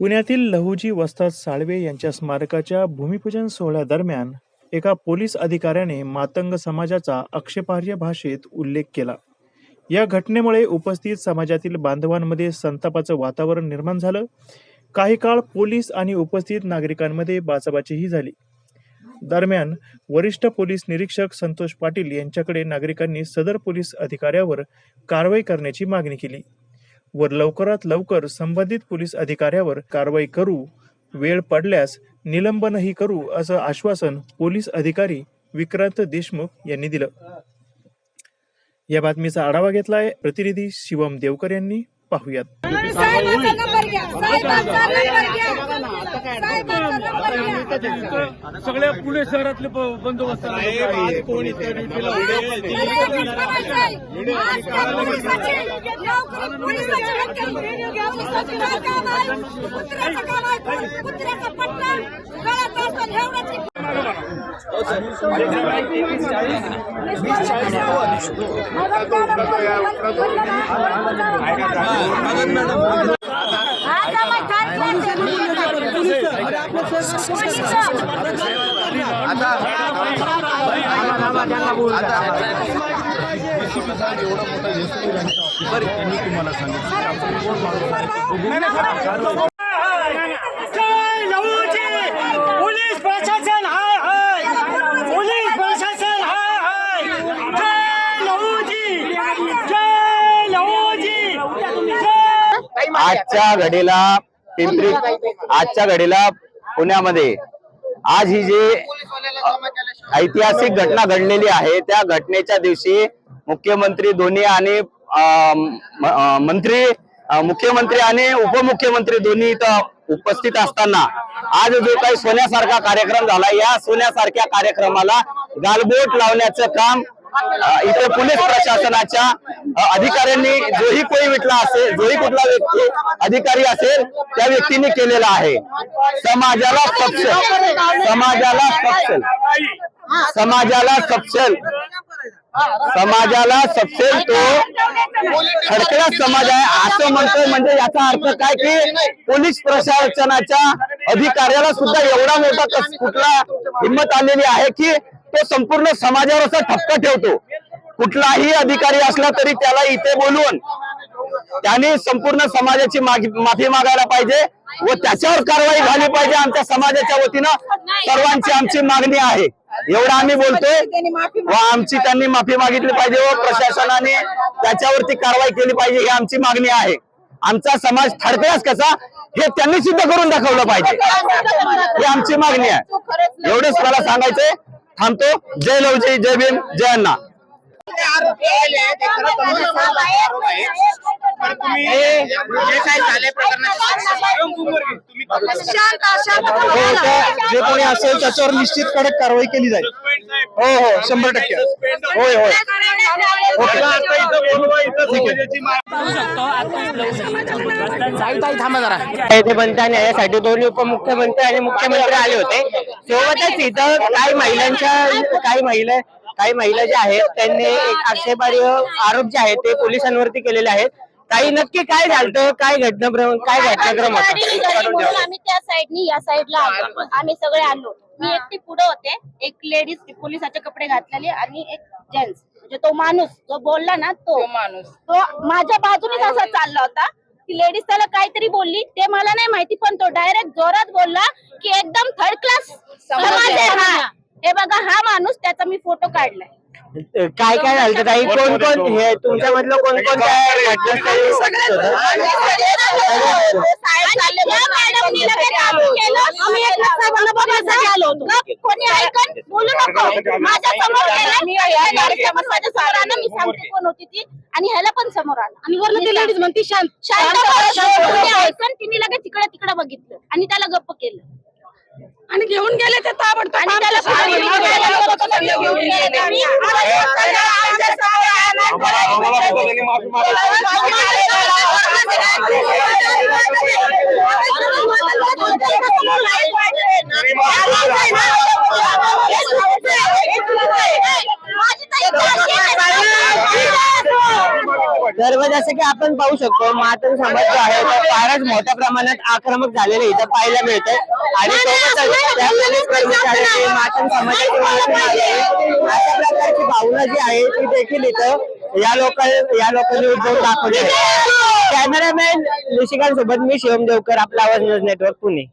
पुण्यातील लहुजी वस्ताद साळवे यांच्या स्मारकाच्या भूमिपूजन सोहळ्यादरम्यान एका पोलीस अधिकाऱ्याने मातंग समाजाचा आक्षेपार्ह भाषेत उल्लेख केला. या घटनेमुळे उपस्थित समाजातील बांधवांमध्ये संतापाचं वातावरण निर्माण झालं. काही काळ पोलीस आणि उपस्थित नागरिकांमध्ये बाचाबाचीही झाली. दरम्यान वरिष्ठ पोलीस निरीक्षक संतोष पाटील यांच्याकडे नागरिकांनी सदर पोलीस अधिकाऱ्यावर कारवाई करण्याची मागणी केली. व लवकरात लवकर संबंधित पोलीस अधिकाऱ्यावर कारवाई करू वेळ पडल्यास निलंबनही करू असं आश्वासन पोलीस अधिकारी विक्रांत देशमुख यांनी दिलं. या बातमीचा आढावा घेतलाय प्रतिनिधी शिवम देवकर यांनी. पाहुयात. सगळ्या पुणे शहरातले ब- बंदोबस्त आज त्या पोलिसाची नोकरी पोलिसाची नक्कल व्हिडिओ घ्या पोलिसाची काय काम आहे कुत्र्याचं काम आहे कुत्र्याचा पट्टा गळ्यात असतो एवढंच जय लहूजी पोलीस प्रशासन हाय हाय पोलीस प्रशासन हाय हाय जय लहूजी जय लहूजी जय आजच्या घडीला पिंपरी आजच्या घडीला पुण्यामध्ये आज ही जी ऐतिहासिक घटना घडलेली आहे त्या घटनेच्या दिवशी मुख्यमंत्री दोन्ही आणि अं, मंत्री मुख्यमंत्री आणि उपमुख्यमंत्री दोन्ही इथं उपस्थित असताना आज जो काही सोन्यासारखा कार्यक्रम झाला या सोन्यासारख्या कार्यक्रमाला गालबोट लावण्याचं काम इथे पोलीस प्रशासनाच्या अधिकाऱ्यांनी जोही कोणी विटला असेल जोही कुठला व्यक्ती अधिकारी असेल त्या व्यक्तीने केलेला आहे. समाजाला सक्षम समाजाला सक्षम समाजाला सक्षम समाजाला सपशेल तो खडकळा समाज आहे. असं म्हणतोय म्हणजे याचा अर्थ काय की पोलीस प्रशासनाच्या अधिकाऱ्याला सुद्धा एवढा मोठा कुठला हिंमत आलेली आहे की तो संपूर्ण समाजावर असा ठपका ठेवतो. कुठलाही अधिकारी असला तरी त्याला इथे बोलवून त्याने संपूर्ण समाजाची माफी मागायला पाहिजे व त्याच्यावर कारवाई झाली पाहिजे आमच्या समाजाच्या वतीनं. सर्वांची आमची मागणी आहे. एवढं आम्ही बोलतोय व आमची त्यांनी माफी मागितली पाहिजे व प्रशासनाने त्याच्यावरती कारवाई केली पाहिजे ही आमची मागणी आहे. आमचा समाज थडकलाच कसा हे त्यांनी सिद्ध करून दाखवलं पाहिजे. ही आमची मागणी आहे. एवढंच मला सांगायचंय. थांबतो जय लवजी जय भीम जय अण्णा जे कोणी असेल त्याच्यावर निश्चित कडक कारवाई केली जाईल हो हो शंभर टक्के होय होय ओके येथे बनताना यासाठी दोन्ही उपमुख्यमंत्री आणि मुख्यमंत्री आले होते. सोबतच इथं काही महिलांच्या काही महिला काही महिला ज्या आहेत त्यांनी एक आक्षेपार्ह आरोप जे आहेत ते पोलिसांवरती केलेले आहेत. काही नक्की काय झालं काय घटनाक्रम काय घटनाक्रम होता? आम्ही त्या साईडनी या साईडला आलो. आम्ही सगळे आलो. मी एकटी पुढे होते. एक लेडीज पोलिसाचे कपडे घातलेले आणि एक जेंट्स. म्हणजे तो माणूस जो बोलला ना तो माणूस. तो माझ्या बाजूनेच असा चालला होता ती लेडीज त्याला काहीतरी बोलली ते मला नाही माहिती पण तो डायरेक्ट जोरात बोलला की एकदम थर्ड क्लास समाज आहे हा. हे बघा हा माणूस त्याचा मी फोटो काढलाय. काय काय झालं ताई? कोण कोण? हे तुमच्या मधलं कोण? कोण काय घटनास्थळी उपस्थित होतं? मॅडमनी लगेच आम्ही केलं. आम्ही एक साहेबांना बघायसाठी आलो होतो. कोणी ऐकन बोलू नको माझ्यासमोर गेलं. मी माझ्यासमोर आलं. मी सांगते कोण होती ती आणि ह्याला पण समोर आलं आणि वरनं ती लेडीज म्हणती शांत शांत ऐकन तिने लगेच तिकडे तिकडे बघितलं आणि त्याला गप्प केलं आणि घेऊन गेले ते ताबडतोब आणि त्याला घेऊन गेले. आणि आमच्या दरवाजा जसं की आपण पाहू शकतो मातंग समाज जो आहे. तो फारच मोठ्या प्रमाणात आक्रमक झालेले इथं पाहायला मिळतंय. आणि सोबतच समाजाची. अशा प्रकारची भावना जी आहे ती देखील इथं या लोक या लोकांनी उद्भवून दाखवली कॅमेरामॅन निशिकांत सोबत मी शिवम देवकर आपला आवाज न्यूज नेटवर्क पुणे.